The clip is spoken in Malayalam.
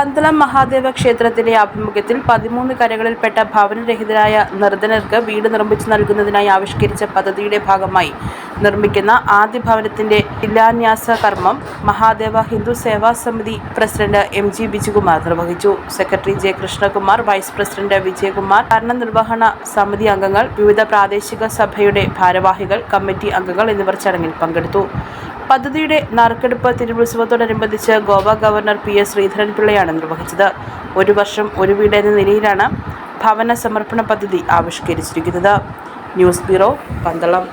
പന്തളം മഹാദേവ ക്ഷേത്രത്തിന്റെ ആഭിമുഖ്യത്തിൽ പതിമൂന്ന് കരകളിൽപ്പെട്ട ഭവനരഹിതരായ നിർധനർക്ക് വീട് നിർമ്മിച്ചു നൽകുന്നതിനായി ആവിഷ്കരിച്ച പദ്ധതിയുടെ ഭാഗമായി നിർമ്മിക്കുന്ന ആദ്യ ഭവനത്തിന്റെ ശിലാന്യാസ കർമ്മം മഹാദേവ ഹിന്ദു സേവാ സമിതി പ്രസിഡന്റ് എം ജി ബിജുകുമാർ നിർവഹിച്ചു. Secretary J Krishnakumar vice president Vijayakumar ഭരണനിർവഹണ സമിതി അംഗങ്ങൾ വിവിധ പ്രാദേശിക സഭയുടെ ഭാരവാഹികൾ കമ്മിറ്റി അംഗങ്ങൾ എന്നിവർ ചടങ്ങിൽ പങ്കെടുത്തു. പദ്ധതിയുടെ നറുക്കെടുപ്പ് തിരുവുത്സവത്തോടനുബന്ധിച്ച് ഗോവ ഗവർണർ പി എസ് ശ്രീധരൻപിള്ളയാണ് നിർവഹിച്ചത്. ഒരു വർഷം ഒരു വീട് എന്ന നിലയിലാണ് ഭവന സമർപ്പണ പദ്ധതി ആവിഷ്കരിച്ചിരിക്കുന്നത്. News bureau Pandalam.